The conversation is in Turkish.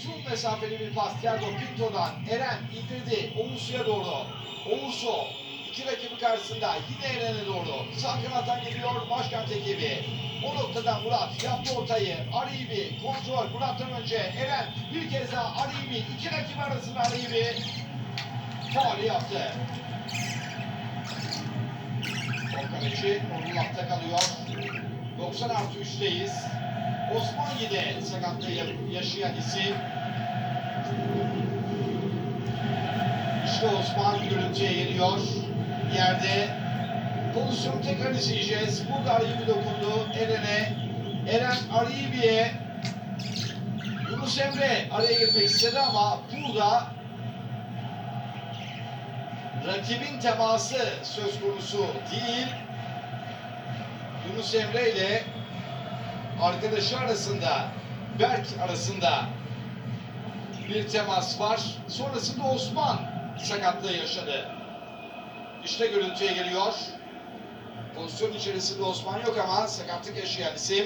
Uzun mesafeli bir pas Thiago Pinto'dan Eren indirdi Oğuz'ya doğru. Oğuz'u iki rakibi karşısında yine Eren'e doğru. Sağ kanattan geliyor başkent ekibi. O noktada Murat yaptı ortayı. Aribi kontrol Murat'tan önce Eren bir kez daha Aribi iki rakip arasında Aribi faul yaptı. Top kaleci Nurullah'ta kalıyor. 90 artı 3'teyiz. Yine sakatlığı yaşayan isim. İşte Osman görüntüye geliyor. Yerde pozisyonu tekrar izleyeceğiz. Burada Aribi dokundu Eren'e. Eren Aribi'ye Yunus Emre araya girmek istedi ama burada rakibin teması söz konusu değil. Yunus Emre ile arkadaşı arasında, Berk arasında bir temas var. Sonrasında Osman sakatlığı yaşadı. İşte görüntüye geliyor. Pozisyon içerisinde Osman yok ama sakatlık yaşayan isim.